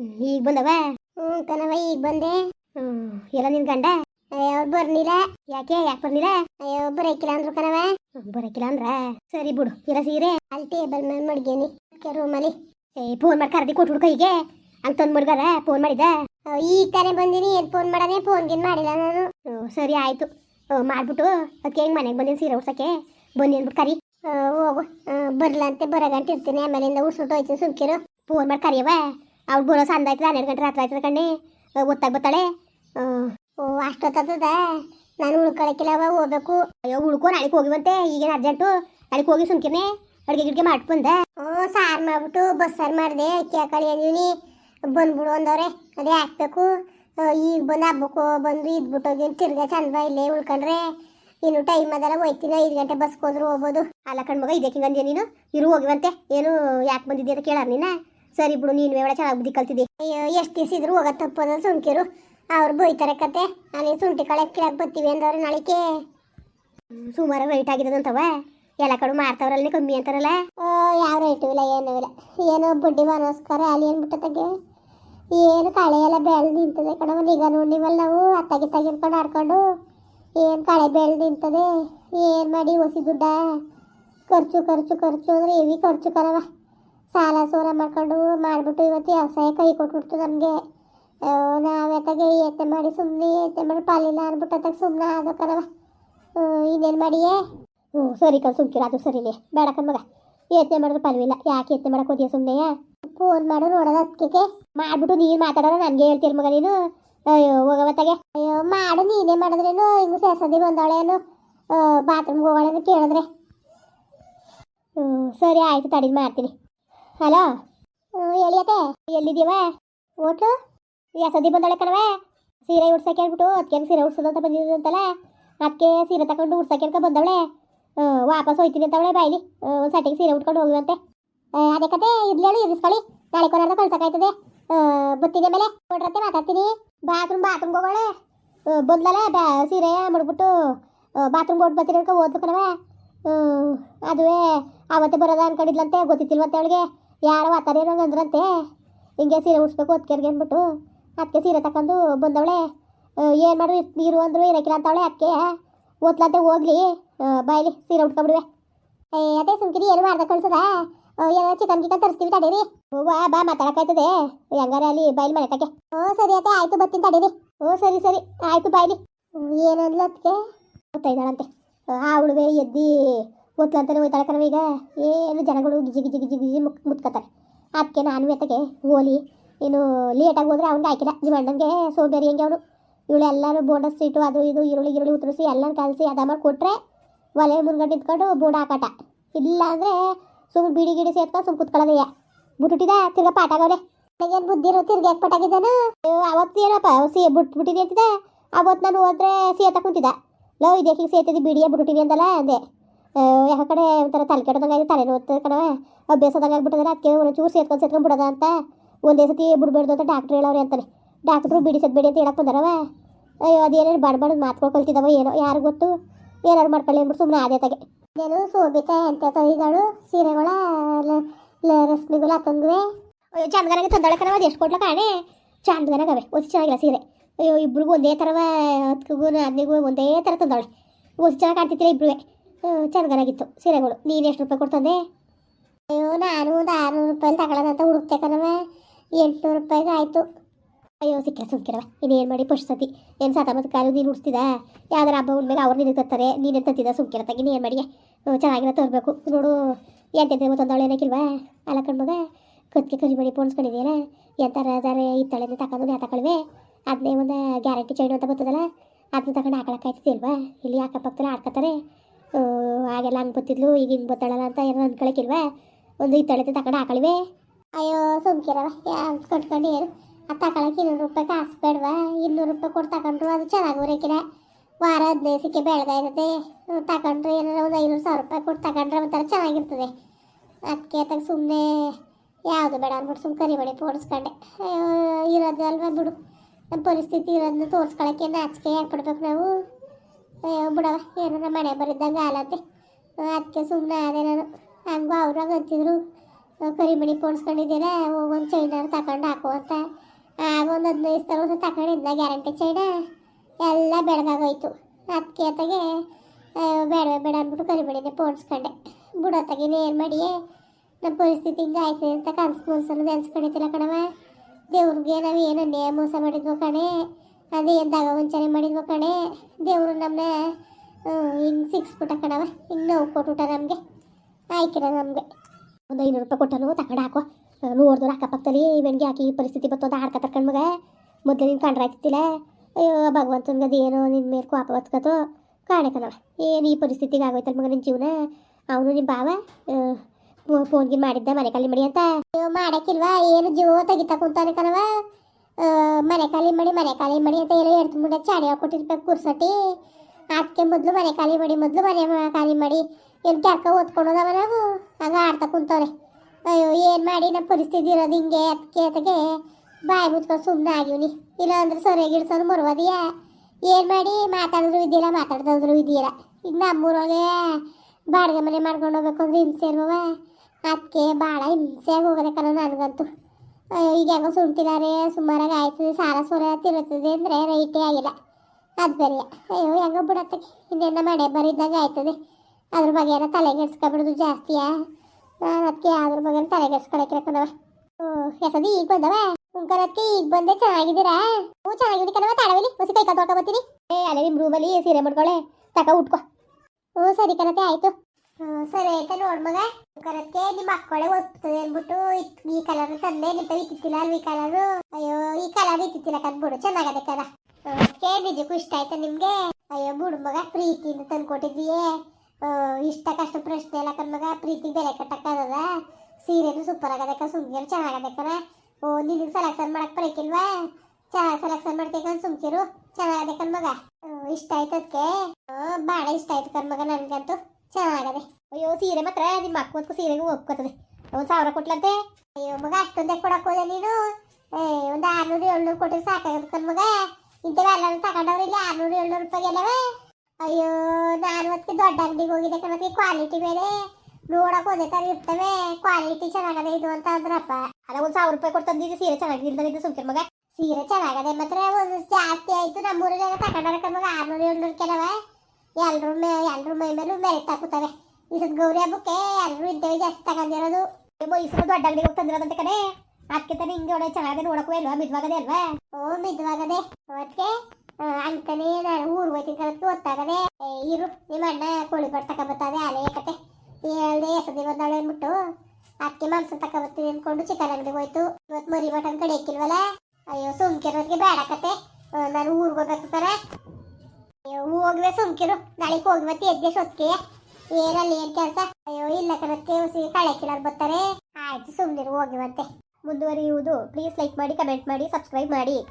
ಈಗ ಬಂದವ? ಹ್ಮ್ ಕಣವ ಈಗ ಬಂದೆ. ಎಲ್ಲ ನಿನ್ ಗಂಡ? ಅವ್ರು ಬರ್ಲಿಲ್ಲ. ಯಾಕೆ ಯಾಕೆ ಬರ್ಲಿಲ್ಲ? ಅಯ್ಯೋ, ಬರಕಿಲ್ಲ ಅಂದ್ರು ಕಣವ ಬರಕಿಲ್ಲ ಅಂದ್ರ? ಸರಿ ಬಿಡು, ಇರ ಸೀರೆ. ಅಲ್ಲಿ ಟೇಬಲ್ ಮೇಲೆ ಮಡ್ಗೇನಿ. ರೂಮಲ್ಲಿ ಏ ಫೋನ್ ಮಾಡಿ, ಕರ್ದಿ ಕೊಟ್ಬಿಡು ಕೈಗೆ. ಅಂತ ತಂದು ಮಡ್ಗಾರ ಫೋನ್ ಮಾಡಿದ? ಈಗ ತಾನೇ ಬಂದಿನಿ. ಏನು ಫೋನ್ ಮಾಡನೆ ಫೋನ್ಗಿನ್ ಮಾಡಿಲ್ಲ ನಾನು. ಸರಿ ಆಯ್ತು. ಮಾಡ್ಬಿಟ್ಟು, ಅದಕ್ಕೆ ಹೆಂಗ್ ಮನೆಗೆ ಬಂದಿನಿ ಸೀರೆ ಉಡ್ಸಕ್ಕೆ? ಬನ್ನಿ ಅಂದ್ಬಿಟ್ಟು ಕರಿ. ಹೋಗು. ಬರ್ಲಂತೆ ಬರಗಂಟ ಇರ್ತೀನಿ ಆಮೇಲಿಂದ ಉಡ್ಸ್ಬಿಟ್ಟು ಹೋಯ್ತೀನಿ ಸುಮ್ಕಿರು. ಫೋನ್ ಮಾಡಿ ಕರಿಯವ ಅವ್ಳು ಬರೋ ಸಂದ ಆಯ್ತದ ಹನ್ನೆರಡು ಗಂಟೆ ರಾತ್ರಿ ಆಯ್ತದ ಕಣ್ಣೆ. ಗೊತ್ತಾಗ ಬರ್ತಾಳೆ. ಓ ಓ ಅಷ್ಟೊತ್ತದ ನಾನು ಉಳ್ಕೊಳಕ್ಕಿಲ್ಲ ಅವ ಹೋಗ್ಬೇಕು ಅಯ್ಯೋ, ಉಳ್ಕೊ, ನಾಳೆಗೆ ಹೋಗಿವಂತೆ. ಈಗೇನು ಅರ್ಜೆಂಟು ನಾಳೆಗೆ ಹೋಗಿ ಸುಮ್ಕಿನೇ ಅಡುಗೆ ಗಿಡ್ಗೆ ಬಂದೆ. ಹ್ಞೂ ಸಾರು ಮಾಡ್ಬಿಟ್ಟು ಬಸ್ಸಾರು ಮಾಡಿದೆ. ಅಕ್ಕಿ ಹಾಕಳಿ ಅಂದಿನಿ ಬಂದ್ಬಿಡು ಅಂದವ್ರೆ. ಅದೇ ಹಾಕ್ಬೇಕು. ಈಗ ಬಂದು ಹಬ್ಬಕ್ಕೂ, ಬಂದು ಇದ್ಬಿಟ್ಟು ಹೋಗಿ ತಿರ್ಗಾ ಚಂದ ಇಲ್ಲೇ ಉಳ್ಕೊಂಡ್ರೆ. ಇನ್ನು ಟೈಮ್ ಅದೆಲ್ಲ ಹೋಯ್ತೀನಿ ಐದು ಗಂಟೆ ಬಸ್ಗೆ ಹೋಗ್ಬೋದು. ಅಲ್ಲ ಕಣ್ಮಗ ಇದಕ್ಕೆ ಹಿಂಗಂದ್ಯ ನೀನು? ಇರು, ಹೋಗಿವಂತೆ. ಏನು ಯಾಕೆ ಬಂದಿದ್ದೀಯ ಅಂತ ಕೇಳಾರ ನೀನ? ಸರಿ ಬಿಡು, ನೀನು ಒಳ್ಳೆ ಚೆನ್ನಾಗಿ ಬುದ್ಧಿ ಕಲ್ತಿದ್ದಿ. ಅಯ್ಯೋ, ಎಷ್ಟು ದಿವಸ ಇದ್ರು ಹೋಗೋದು ತಪ್ಪದ ಸುಮ್ಕಿರು. ಅವ್ರು ಬೈತಾರೆ ಕತೆ. ಅಲ್ಲಿ ಸುಂಟಿ ಕಳೆ ಕೀಳಕ್ಕೆ ಬರ್ತೀವಿ ಅಂದವ್ರೆ ನಾಳೆಗೆ ಸುಮಾರು ವೈಟ್ ಆಗಿದಂತವ ಎಲ್ಲ ಕಡೆ ಮಾಡ್ತಾವ್ರಲ್ಲಿ ಕಮ್ಮಿ ಅಂತಾರಲ್ಲ. ಓ, ಯಾವ ರೇಟು ಇಲ್ಲ, ಏನೂ ಇಲ್ಲ. ಏನೋ ಬಡ್ಡಿ ಮನಸ್ಕರ ಅಲ್ಲಿ ಏನು ಬಿಟ್ಟತಗೆ ಏನು ಕಳೆ ಎಲ್ಲ ಬೆಳೆದು ನಿಂತದೆ ಕಣವ ಈಗ ನೋಡಿವಲ್ಲ ನಾವು ಅತ್ತಾಗಿ ತೆಗೆದ್ಕೊಂಡು ಆಡ್ಕೊಂಡು. ಏನು ಕಳೆ ಬೆಳೆದು ನಿಂತದೆ. ಏನು ಮಾಡಿ ಹೊಸಿ ದುಡ್ಡ. ಖರ್ಚು ಖರ್ಚು ಖರ್ಚು ಅಂದರೆ ಹೆವಿ ಖರ್ಚು ಕಣವ ಸಾಲ ಸೂಲ ಮಾಡ್ಕೊಂಡು ಮಾಡಿಬಿಟ್ಟು ಇವತ್ತು ವ್ಯವಸಾಯ ಕೈ ಕೊಟ್ಬಿಡ್ತು ನಮಗೆ. ನಾವೆತ್ತಾಗೆ ಏತೆ ಮಾಡಿ ಸುಮ್ಮನೆ ಏತೆ ಮಾಡಿ ಪಾಲಿಲ್ಲ ಅಂದ್ಬಿಟ್ಟು ಸುಮ್ಮನೆ ಆಗಬೇಕಲ್ಲ ಇನ್ನೇನು ಮಾಡಿಯೇ? ಹ್ಞೂ ಸರಿ ಕಲ್ ಸುಮ್ಕಿರ, ಅದು ಸರಿನೇ ಬೇಡ ಕಣ್ಮಗ ಯತ್ನೆ ಮಾಡಿದ್ರೆ ಪಲ್ವಿಲ್ಲ ಯಾಕೆ ಎತ್ತೆ ಮಾಡಕ್ಕೆ ಹೋದ್ಯಾ ಸುಮ್ಮನೆ ಫೋನ್ ಮಾಡೋ, ನೋಡೋದು ಅದಕ್ಕೆ ಮಾಡ್ಬಿಟ್ಟು ನೀನು ಮಾತಾಡೋಣ ನನಗೆ ಹೇಳ್ತೀರ ಮಗ ನೀನು. ಅಯ್ಯೋ ಹೋಗವತ್ತಾಗೆ ಅಯ್ಯೋ, ಮಾಡು, ನೀನೇ ಮಾಡಿದ್ರೇನು? ಹಿಂಗೆ ಸೇರ್ಸದಿ ಬಂದವಳೇನು? ಬಾತ್ರೂಮ್ಗೆ ಹೋಗೋಳೇನು ಕೇಳಿದ್ರೆ? ಹ್ಞೂ ಸರಿ, ಆಯಿತು ತಡಿ ಮಾಡ್ತೀನಿ. ಹಲೋ? ಹ್ಞೂ ಹೇಳಿಯತೆ ಎಲ್ಲಿದ್ದೀವ? ಓಟು ಯಸದಿ ಬಂದಳೆ ಕಣವೆ ಸೀರೆ ಉಡ್ಸಕ್ಕೆ ಹೇಳ್ಬಿಟ್ಟು ಅದಕ್ಕೆ ಸೀರೆ ಉಡ್ಸೋದಂತ ಬಂದಿದ್ದಂತಲ್ಲ ಅದಕ್ಕೆ ಸೀರೆ ತಗೊಂಡು ಉಡ್ಸಕ್ಕೆ ಹೇಳ್ಕೊ ಬಂದವಳೆ. ವಾಪಸ್ ಹೋಯ್ತೀನಿ ಅಂತವಳೆ ಬಾಯ್ಲಿ. ಒಂದು ಸಟಿಗೆ ಸೀರೆ ಉಟ್ಕೊಂಡು ಹೋಗುವಂತೆ. ಅದೇ ಕತೆ ಇರ್ಲೇಳು ಇರಿಸ್ಕೊಳ್ಳಿ. ನಾಳೆ ಕೊನಾರ್ದ ಕಳ್ಸಕ್ಕಾಯ್ತದೆ ಬತ್ತಿದೆ ಮೇಲೆ ಕೊಡ್ರತ್ತೆ, ಮಾತಾಡ್ತೀನಿ. ಬಾತ್ರೂಮ್, ಬಾತ್ರೂಮ್ಗೆ ಹೋಗೋಳೆ. ಬಂದ್ಲಲ್ಲ, ಬ್ಯಾ, ಸೀರೆ ಮುಡ್ಬಿಟ್ಟು. ಬಾತ್ರೂಮ್ಗೆ ಅಂತ ಓದ್ಲು ಕಣವೆ ಅದುವೇ ಅವತ್ತೇ ಬರೋದ ಅನ್ಕೊಂಡಿದ್ಲಂತೆ, ಗೊತ್ತಿತ್ತಿಲ್ವಂತೆ ಅವಳಿಗೆ. ಯಾರೋ ಏನೋ ಅಂದ್ರಂತೆ. ಹಿಂಗೆ ಸೀರೆ ಉಡ್ಸ್ಬೇಕು ಅದಕ್ಕೆ ಅಂದ್ಬಿಟ್ಟು. ಅದಕ್ಕೆ ಸೀರೆ ತಕೊಂಡು ಬಂದವಳೆ. ಏನು ಮಾಡ್ರಿ? ನೀರು ಅಂದ್ರು ಏನಕ್ಕಿಲ್ಲ ಅಂತವಳೆ ಅದಕ್ಕೆ ಓದ್ಲಂತೆ ಹೋಗ್ಲಿ. ಆ, ಬಾಯ್ಲಿ ಸೀರೆ ಉಟ್ಕೊಂಡ್ಬಿಡುವೆ. ಏ ಅದೇ ಸುಮ್ಕಿರಿ ಏನು ಮಾಡ್ದ ಕಳ್ಸದ ಏನೋ ಚಿಕನ್ ಗಿಕನ್ ತರಿಸ್ತೀವಿ ತಡೀರಿ. ಬಾ ಬಾ ಮಾತಾಡಕ್ಕಾಯ್ತದೆ ಹೆಂಗಾರ ಅಲ್ಲಿ ಬಾಯ್ಲಿ ಮನೆ ತಕ್ಕೆ ಹ್ಞೂ ಸರಿ ಅತ್ತೆ ಆಯ್ತು ಬರ್ತೀನಿ ತಡೀರಿ. ಓ ಸರಿ ಸರಿ. ಆಯ್ತು ಬಾಯ್ಲಿ. ಏನಂದ್ಲು ಅದಕ್ಕೆ ಗೊತ್ತಾಯ್ತಾಳಂತೆ. ಅವಳುವೆ ಎದ್ದಿ ಗೊತ್ತಂತಾನೆ ಹೋಯ್ತಾಳೆ ಕಣವ ಈಗ. ಏನು ಜನಗಳು ಗಿಜಿ ಗಿಜಿ ಗಿಜಿ ಗಿಜಿ ಮುಕ್ ಮುತ್ಕೋತಾರೆ. ಅದಕ್ಕೆ ನಾನು ಎತ್ತಗೆ ಹೋಲಿ ಇನ್ನು ಲೇಟಾಗಿ ಹೋದ್ರೆ ಅವ್ನಿಗೆ ಹಾಕಿಲ್ಲ ನಿಮ್ಮ ಅಣ್ಣನಿಗೆ ಸೋಬೇರಿ ಹೆಂಗೆ ಅವನು. ಇವಳೆಲ್ಲರೂ ಬೋಂಡ ಸೀಟು ಅದು ಇದು ಈರುಳ್ಳಿ ಈರುಳ್ಳಿ ಉತ್ತರಿಸಿ ಎಲ್ಲನ ಕಲಸಿ ಅದ ಮಾಡಿ ಕೊಟ್ಟರೆ ಒಲೆ ಮುಂದ್ಗಡೆ ನಿಂತ್ಕೊಂಡು ಬೋಂಡ ಹಾಕಾಟ. ಇಲ್ಲ ಅಂದರೆ ಸುಮ್ಮನೆ ಬಿಡಿ ಗಿಡಿ ಸೇರ್ಕೊಂಡು ಸುಮ್ಮನೆ ಕುತ್ಕೊಳ್ಳೋದಯ್ಯ ಬಿಟ್ಬಿಟ್ಟಿದ? ತಿರ್ಗಾ ಪಾಠ ಆಗವ್ರೆ. ನನಗೇನು ಬುದ್ಧಿ ಇರೋ ತಿರ್ಗಿ ಪಟಾಗಿದ್ದಾನು ಅವತ್ತು ಏನಪ್ಪ? ಸಿ ಬಿಟ್ಬಿಟ್ಟಿದೆ ಅಂತಿದೆ ಅವತ್ತು ನಾನು ಹೋದ್ರೆ ಸೇತ ಕುಂತಿದ್ದ. ಲೋ ಇದಕ್ಕೆ ಸೇತಿದ್ದು ಬಿಡಿಯೇ ಬಿಟ್ಬಿಟ್ಟಿನಿ ಅಂತಲ್ಲ ಅಂದೆ. ಯಾವ ಕಡೆ ಒಂಥರ ತಲೆ ಕೆಟ್ಟದಂಗೆ ತಲೆ ನೋವು ಕಣವ ಅಭ್ಯಾಸದಾಗ ಆಗ್ಬಿಟ್ಟದ್ರೆ ಅದಕ್ಕೆ ಒಂಚೂರು ಸೇರ್ಕೊಂಡು ಸೇರ್ಕೊಂಡು ಬಿಡೋದ ಅಂತ. ಒಂದೇ ಸತಿ ಬಿಡ್ಬೇಡ್ದು ಅಂತ ಡಾಕ್ಟ್ರ್ ಹೇಳವ್ರೆ ಅಂತಾರೆ ಡಾಕ್ಟ್ರು ಬಿಡಿ ಸದ್ಬೇಡಿ ಅಂತ ಹೇಳಕ್ ಬಂದಾರವ ಅಯ್ಯೋ ಅದೇನೇನು ಬಡ ಬಡ ಮಾತ್ಕೊಳ್ತಿದ್ದಾವ ಏನೋ ಯಾರು ಗೊತ್ತು? ಏನಾರು ಮಾಡ್ಕೊಳ್ಳಿ ಅಂದ್ಬಿಟ್ಟು ಸುಮ್ಮನೆ ಆದೇ ತಗೆ. ಏನು ಸೋಬಿತ ಅಂತ ತೊಯ್ದಾಳು ಸೀರೆಗಳ ರಶ್ಮಿಗಳ ಹಾಕಂಗ್ವೆ ಅಯ್ಯೋ ಚಂದಗನಾಗೆ ತಂದಾಳೆ ಕಣವ ಅದು ಎಷ್ಟು ಕೊಡ್ಲ ಕಾಣೆ? ಚಂದಗನಾಗವೆ ಒಸಿ ಚೆನ್ನಾಗಿಲ್ಲ ಸೀರೆ. ಅಯ್ಯೋ ಇಬ್ರಿಗೂ ಒಂದೇ ಥರವ ಹತ್ಕಿಗೂ ಅದನಿಗೂ ಒಂದೇ ಥರ ತಂದಾಳೆ. ಒಸಿ ಚೆನ್ನಾಗಿ ಕಾಣ್ತಿತ್ತಿಲ್ಲ ಇಬ್ರು ಚಂದಗನಾಗಿತ್ತು. ಸೀರೆಗಳು. ನೀನು ಎಷ್ಟು ರೂಪಾಯಿ ಕೊಡ್ತಂದೆ? ಅಯ್ಯೋ, ನಾನು ಒಂದು ಆರುನೂರು ರೂಪಾಯಿ ತಗೊಳ್ಳೋಣ ಅಂತ ಹುಡುಕ್ತೆ ಕಣವ ಎಂಟುನೂರು ರೂಪಾಯಿಗೆ ಆಯಿತು. ಅಯ್ಯೋ ಸಿಕ್ಕ ಸುಮ್ಕಿರವ ಇನ್ನೇನು ಮಾಡಿ ಫಸ್ಟ್ ಸತಿ. ಏನು ಸಾತ ಮತ್ತು ಕಾಲು ನೀನು ಉಡಿಸ್ತಿದ? ಯಾವ್ದಾರ ಹಬ್ಬ ಉಂಡ್ಮೇಲೆ ಅವ್ರು ನಿನಗೆ ತರ್ತಾರೆ ನೀನು ತತ್ತಿದ ಸುಮ್ಕಿರ ತಗಿ ಏನು ಮಾಡಿ ಚೆನ್ನಾಗಿರೋ ತರಬೇಕು. ನೋಡು ಎಂತೆಂತ ತಂದಾಳೆ ಏನಕ್ಕಿಲ್ವಾ ಅಲ್ಲ ಕಣ್ಮಗ ಕತ್ತಿಗೆ ಕರಿ ಮಾಡಿ ಎಂತಾರ ಅದಾರೆ ಇತ್ತಳೆನ ತಗೊಂಡು ನಾ ತಗೊಳ್ವೆ ಅದನ್ನೇ ಒಂದು ಗ್ಯಾರಂಟಿ ಚೈನು ಅಂತ ಬರ್ತದಲ್ಲ ಅದನ್ನ ತಗೊಂಡು ಹಾಕೊಳಕ್ಕಾಯ್ತದಿಲ್ವಾ ಇಲ್ಲಿ ಅಕ್ಕಪಕ್ಕದಲ್ಲಿ ಆಡ್ಕೊತಾರೆ ಆಗೆಲ್ಲ ಹಂಗೆ ಈಗ ಹಿಂಗೆ ಬತ್ತಾಳಲ್ಲ ಅಂತ ಏನೋ ಅಂದ್ಕೊಳಕ್ಕಿಲ್ವಾ ಒಂದು ಇತ್ತಳೆತೆ ತಗೊಂಡು ಹಾಕಳಿವೆ? ಅಯ್ಯೋ ಸುಮ್ಕಿರವ ಕಟ್ಕೊಂಡು ಏನು ಅದು ತಗೊಳಕ್ಕೆ ಇನ್ನೂರು ರೂಪಾಯಿ ಕಾಸು ಬೇಡವಾ? ಇನ್ನೂರು ರೂಪಾಯಿ ಕೊಟ್ಟು ತಗೊಂಡ್ರು ಅದು ಚೆನ್ನಾಗಿ ಬರೋಕಿಲ್ಲ ವಾರ ಹದಿನೈದು ಸಿಕ್ಕಿ ಬೆಳಗಾಯ್ತದೆ ತಗೊಂಡ್ರೆ ಏನಾರ ಒಂದು ಐನೂರು ಸಾವಿರ ರೂಪಾಯಿ ಕೊಟ್ಟು ತಗೊಂಡ್ರೆ ಒಂಥರ ಚೆನ್ನಾಗಿರ್ತದೆ. ಅದಕ್ಕೆ ತಗ ಸುಮ್ಮನೆ ಯಾವುದು ಬೇಡ ಅಂದ್ಬಿಟ್ಟು ಸುಮ್ಮನೆ ಕರಿ ಮಾಡಿ ಪೋಣಿಸ್ಕೊಂಡೆ. ಅಯ್ಯೋ, ಇರೋದು ಅಲ್ವಾ ಬಿಡು. ನಮ್ಮ ಪರಿಸ್ಥಿತಿ ಇರೋದನ್ನ ತೋರಿಸ್ಕೊಳಕ್ಕೆ ನಾಚಿಕೆ ಯಾಕೆ ನಾವು. ಅಯ್ಯೋ ಬಿಡವ ಏನಾರ ಮನೆ ಬರಿದ್ದಂಗೆ ಆಲತ್ತೆ ಅದಕ್ಕೆ ಸುಮ್ಮನೆ ಅದೇ ನಾನು. ಹಂಗೂ ಅವ್ರಾಗ ಅಂತಿದ್ರು. ಕರಿಮಣಿ ಪೋಣಿಸ್ಕೊಂಡಿದ್ದೀರ ಒಂದು ಚೈನಾರು ತಗೊಂಡು ಹಾಕು ಅಂತ. ಒಂದು ಹದಿನೈದು ಸಾವಿರ ತಗೊಂಡಿದ್ದ ಗ್ಯಾರಂಟಿ ಚೈನ ಎಲ್ಲ ಬೆಳಗಾಗೋಯ್ತು. ಅದಕ್ಕೆ ಅತ್ತಾಗೆ ಬೇಡ ಬೇಡ ಅಂದ್ಬಿಟ್ಟು ಕರಿಮಣಿನೇ ಪೋಣಿಸ್ಕೊಂಡೆ. ಬಿಡೋತ್ತಾಗೆ ಏನು ಮಾಡಿ ನಮ್ಮ ಪರಿಸ್ಥಿತಿ ಹಿಂಗೆ ಅಂತ ಕನ್ಸು ಮನಸ್ಸನ್ನು ನೆನ್ಸ್ಕೊಂಡಿದ್ದಿಲ್ಲ ಕಣವ ದೇವ್ರಿಗೆ ನಾವು ಏನು ಮೋಸ ಮಾಡಿದ್ವು ಕಣೆ. ಅದೇ ಎದ್ದಾಗ ವಂಚನೆ ಮಾಡಿದ್ವ ಕಣೆ. ದೇವರು ನಮ್ಮನ್ನ ಹಿಂಗೆ ಸಿಕ್ಸ್ಬಿಟ್ಟ ಕಣವ ಹಿಂಗೆ ನೋವು ಕೊಟ್ಬಿಟ್ಟ ನಮಗೆ. ಆಯ್ಕಿರ ನಮಗೆ. ಒಂದು ಐನೂರು ರೂಪಾಯಿ ಕೊಟ್ಟನು ತಗೊಂಡು ಹಾಕೋ. ನೋಡಿದ್ರು ಅಕ್ಕಪಕ್ಕದಲ್ಲಿ ಬೆಣ್ಗೆ ಹಾಕಿ ಈ ಪರಿಸ್ಥಿತಿ ಬರ್ತದ ಹಾಡ್ಕ ತಕೊಂಡ್ ಮಗ. ಮೊದಲು ನೀನು ಕಂಡ್ರೆ ಆಯ್ತಿಲ್ಲ ಅಯ್ಯೋ ಭಗವಂತನ್ಗೆ ಅದೇನೋ ನಿನ್ನ ಮೇಲೆ ಕೋಪ ಕಾಣೆ ಕಾಣಕನವ ಏನು ಈ ಪರಿಸ್ಥಿತಿಗೆ ಆಗೋಯ್ತಲ್ಲ ಮಗ ನಿನ್ನ ಜೀವನ? ಅವನು ನಿಮ್ಮ ಬಾವ ಫೋನ್ಗೆ ಮಾಡಿದ್ದ ಮನೆ ಖಾಲಿ ಮಡಿ ಅಂತ? ಅಯ್ಯೋ, ಮಾಡಕ್ಕಿಲ್ವಾ? ಏನು ಜೀವ ತೆಗಿತಾ ಕುಂತಾನೆ ಕಣವ ಮನೆ ಖಾಲಿ ಮಾಡಿ, ಮನೆ ಖಾಲಿ ಮಾಡಿ ಅಂತ ಎಲ್ಲ ಎರಡು ಮುಂದೆ ಚಾಡಿ ಹಾಕೊಟ್ಟಿರ್ಬೇಕು ಕುರ್ಸಟ್ಟಿ ಅದಕ್ಕೆ ಮೊದಲು ಮನೆ ಖಾಲಿ ಮಾಡಿ, ಮೊದಲು ಮನೆ ಖಾಲಿ ಮಾಡಿ. ಏನು ಕ್ಯಾರ್ಕ ಓದ್ಕೊಳೋದವ ನಾವು? ಹಂಗ ಆಡ್ತಾ ಕುಂತವ್ರೆ. ಅಯ್ಯೋ, ಏನು ಮಾಡಿ? ನಮ್ಮ ಪರಿಸ್ಥಿತಿ ಇರೋದು ಹಿಂಗೆ ಅದಕ್ಕೆ ಅದಕ್ಕೆ ಬಾಯಿ ಮುಚ್ಕೊಂಡು ಸುಮ್ಮನೆ ಆಗಿವ್ನಿ. ಇಲ್ಲ ಅಂದ್ರೆ ಸರಿಯಾಗಿ ಇಡ್ಸೋದು ಮರುವದಿಯ. ಏನು ಮಾಡಿ? ಮಾತಾಡಿದ್ರು ಇದೆಯಲ್ಲ ಮಾತಾಡ್ದವ್ರು ಇದೆಯಲ್ಲ ಈಗ ನಮ್ಮೂರೊಳಗೆ ಬಾಡಿಗೆ ಮನೆ ಮಾಡ್ಕೊಂಡು ಹೋಗ್ಬೇಕು ಅಂದ್ರೆ ಹಿಂಸೆ ಇರುವ ಅದಕ್ಕೆ ಭಾಳ ಹಿಂಸೆಯಾಗಿ ಹೋಗೋದಕ್ಕಲ್ಲ ನನಗಂತೂ. ಈಗ ಹೆಂಗೋ ಸುಡ್ತಿದ್ದಾರೆ ಸುಮಾರಾಗಿ ಆಯ್ತದೆ ಸಾಲ ಸೋಲ ತಿರುತ್ತದೆ ಅಂದರೆ ರೈಟೇ ಆಗಿಲ್ಲ. ಅದು ಬೇರೆ. ಅಯ್ಯೋ, ಹೆಂಗೋ ಬಿಡತ್ತೆ. ಇನ್ನೇನ ಮಳೆ ಬರಿದ್ದಾಗ ಆಯ್ತದೆ. ಅದ್ರ ಬಗ್ಗೆ ಏನೋ ತಲೆಗೆಡ್ಸ್ಕೊಬಿಡೋದು ಜಾಸ್ತಿಯಾ ನಾನು ಅದಕ್ಕೆ ಅದ್ರ ಬಗ್ಗೆ ತಲೆಗೆಡ್ಸ್ಕೊಳಕ್ಕೆ ಕಣವ ಹೆಸದಿ ಈಗ ಬಂದವ? ಉಂಕರಕ್ಕೆ ಈಗ ಬಂದೆ. ಚೆನ್ನಾಗಿದ್ದೀರಾ? ಹ್ಞೂ ಚೆನ್ನಾಗಿದೆ ಕಣವ ತಡವಿಲಿ ಹೊಸ ಕೈ ಕಾಲ್ ತೊಳ್ಕೊಬತ್ತೀನಿ ಏ, ಅಲ್ಲೇ ರೂಮಲ್ಲಿ ಸೀರೆ ಮಾಡ್ಕೊಳ್ಳೆ ತಕ, ಉಟ್ಕೊ. ಹ್ಞೂ ಸರಿ ಕಣತೆ ಆಯ್ತು. ಸರಿ ಆಯ್ತಾ, ನೋಡ್ ಮಗ. ಕರಕ್ಕೆ ನಿಮ್ಮ ಮಕ್ಕಳೇ ಒಪ್ತದೆ ಅಂದ್ಬಿಟ್ಟು ಈ ಕಲರ್ ತಂದೆ, ನಿಂತ ಇತ್ತಿತ್ತಿಲ್ಲ ಅಲ್ವ ಈ ಕಲರ್ ಅಯ್ಯೋ, ಈ ಕಲರ್ ಇತ್ತಿತ್ತಿಲ್ಲ ಕಂದ್ಬಿಡು, ಚೆನ್ನಾಗದೆ ಕಲ ಅದಕ್ಕೆ ನಿಜಕ್ಕೂ ಇಷ್ಟ ಆಯ್ತಾ ನಿಮ್ಗೆ? ಅಯ್ಯೋ, ಬುಡು ಮಗ, ಪ್ರೀತಿಯಿಂದ ತಂದ್ಕೊಟ್ಟಿದ್ದೀಯೇ. ಇಷ್ಟ ಕಷ್ಟ ಪ್ರಶ್ನೆ ಇಲ್ಲ ಕಣ್ ಮಗ ಪ್ರೀತಿ ಬೆಲೆ ಕಟ್ಟಕ್ಕಾಗದ ಸೀರೆನು ಸೂಪರ್ ಆಗದಕ್ಕ ಸುಮ್ಕಿರು ಚೆನ್ನಾಗದಕ್ಕರ ಓ, ನಿನಗೆ ಸೆಲೆಕ್ಷನ್ ಮಾಡಕ್ ಬರಕಿಲ್ವಾ? ಚೆನ್ನಾಗಿ ಸೆಲೆಕ್ಷನ್ ಮಾಡ್ತೀಕ ಸುಮ್ಕಿರು. ಚೆನ್ನಾಗದೆ ಕಣ್ ಮಗ. ಇಷ್ಟ ಆಯ್ತದಕ್ಕೆ ಭಾಳ ಇಷ್ಟ ಆಯ್ತು ಕಣ್ ಮಗ ನನಗಂತೂ. ಚೆನ್ನಾಗದೆ ಅಯ್ಯೋ ಸೀರೆ ಮಾತ್ರ ನಿಮ್ಮ ಅಕ್ಕ ಹೊತ್ಕೊ ಸೀರೆಗೂ ಒಪ್ಕೋತದೆ ಒಂದು ಸಾವಿರ ಕೊಟ್ಲಂತೆ ಅಯ್ಯೋ ಮಗ ಅಷ್ಟೊಂದೇ ಕೊಡಕ್ಕೆ ಹೋದೆ ನೀನು ಏ ಒಂದು ಆರ್ನೂರು ಏಳ್ನೂರು ಕೊಟ್ಟರೆ ಸಾಕಾಗದು ಕಣ್ ಮಗ ಇಂಥವು ಎಲ್ಲರೂ ತಗೊಂಡವ್ರು ಇಲ್ಲಿ ಆರ್ನೂರು ಏಳ್ನೂರು ರೂಪಾಯಿ ರೂಪಾಯಿಗೆಲ್ಲವ ಅಯ್ಯೋ ನಾನು ಮತ್ತೆ ದೊಡ್ಡ ಅಂಗಡಿಗೆ ಹೋಗಿದ್ದೆ ಕಣಕ್ಕೆ ಕ್ವಾಲಿಟಿ ಬೇರೆ ನೋಡಕ್ ಹೋದೆ ತರ ಇರ್ತವೆ ಕ್ವಾಲಿಟಿ ಚೆನ್ನಾಗದೆ ಇದು ಅಂತ ಅಂದ್ರಪ್ಪ ಅಲ್ಲ ಒಂದು ಸಾವಿರ ರೂಪಾಯಿ ಕೊಟ್ಟು ತಂದಿದ್ದು ಸೀರೆ ಚೆನ್ನಾಗಿಲ್ದಂಗಿದ್ದು ಸುಮ್ಕಿರ್ ಮಗ ಸೀರೆ ಚೆನ್ನಾಗದೆ ಮಾತ್ರ ಒಂದು ಜಾಸ್ತಿ ಆಯ್ತು ನಮ್ಮೂರಾಗ ತಗೊಂಡಾರ ಕಣ್ ಮಗ ಆರ್ನೂರು ಏಳ್ನೂರು ಕೆಲವ ಎಲ್ರು ಮೇ ಎಲ್ಲರೂ ಮೈ ಮೇಲೂ ಮೆರಿತಾ ಕೂತವೆ. ಈ ಸತ್ ಗೌರಿ ಹಬ್ಬಕ್ಕೆ ಎಲ್ಲರೂ ಇದ್ದೇವೆ ಜಾಸ್ತಿ ತಗೊಂಡಿರೋದು ಮೈಸೂರು ದೊಡ್ಡ ಅಂಗಡಿಗೆ ಹೋಗಿ ತಂದಿರೋದಂತ ಕಡೆ ಅದಕ್ಕೆ ತಾನೆ ಹಿಂಗೆ ಒಳ್ಳೆ ಚೆನ್ನಾಗಿ ನೋಡಕ್ಕೂ ಇಲ್ವಾ? ಮಿದ್ವಾಗದೆ ಅಲ್ವಾ? ಓ, ಮಿದ್ವಾಗದೆ. ಅದಕ್ಕೆ ಅಂತಾನೆ ನಾನು ಊರ್ ಹೋಯ್ತೀನಿ ಕಲಕ್ಕೆ ಗೊತ್ತಾಗದೆ. ಇರು, ನಿಮ್ಮ ಅಣ್ಣ ಕೋಳಿ ಕೊಟ್ಟು ತಗೊಂಬತ್ತದೆ ಅಲೆ ಕತೆ. ಹೇಳ್ದೆ ಎಸದಿ ಬಂದಾಳೆ ಅಂದ್ಬಿಟ್ಟು ಅಕ್ಕಿ ಮಾಂಸ ತಗೊಬತ್ತೀನಿ ಅನ್ಕೊಂಡು ಚಿಕನ್ ಅಂಗಡಿಗೆ ಹೋಯ್ತು. ಇವತ್ತು ಮರಿ ಮಟನ್ ಕಡೆ ಇಕ್ಕಿಲ್ವಲ್ಲ ಅಯ್ಯೋ ಸುಮ್ಕಿರೋದಕ್ಕೆ ಬೇಡ ಕತೆ. ನಾನು ಊರಿಗೆ ಹೋಗ್ಬೇಕು ಹೋಗ್ವೆ ಸುಮ್ಕಿರು. ನಾಳೆಗೆ ಹೋಗಿ ಮತ್ತೆ ಎದ್ದೆ ಸೊತ್ಕೆ. ಏನಲ್ಲಿ ಏನ್ ಕೆಲಸ? ಅಯ್ಯೋ, ಇಲ್ಲ ಕಣಕ್ಕೆ ಕಳೆ ಕಿಲರ್ ಬರ್ತಾರೆ. ಆಯ್ತು, ಸುಮ್ನಿರು ಹೋಗಿವಂತೆ ಮುಂದುವರಿಯುವುದು. ಪ್ಲೀಸ್ ಲೈಕ್ ಮಾಡಿ ಕಮೆಂಟ್ ಮಾಡಿ ಸಬ್ಸ್ಕ್ರೈಬ್ ಮಾಡಿ.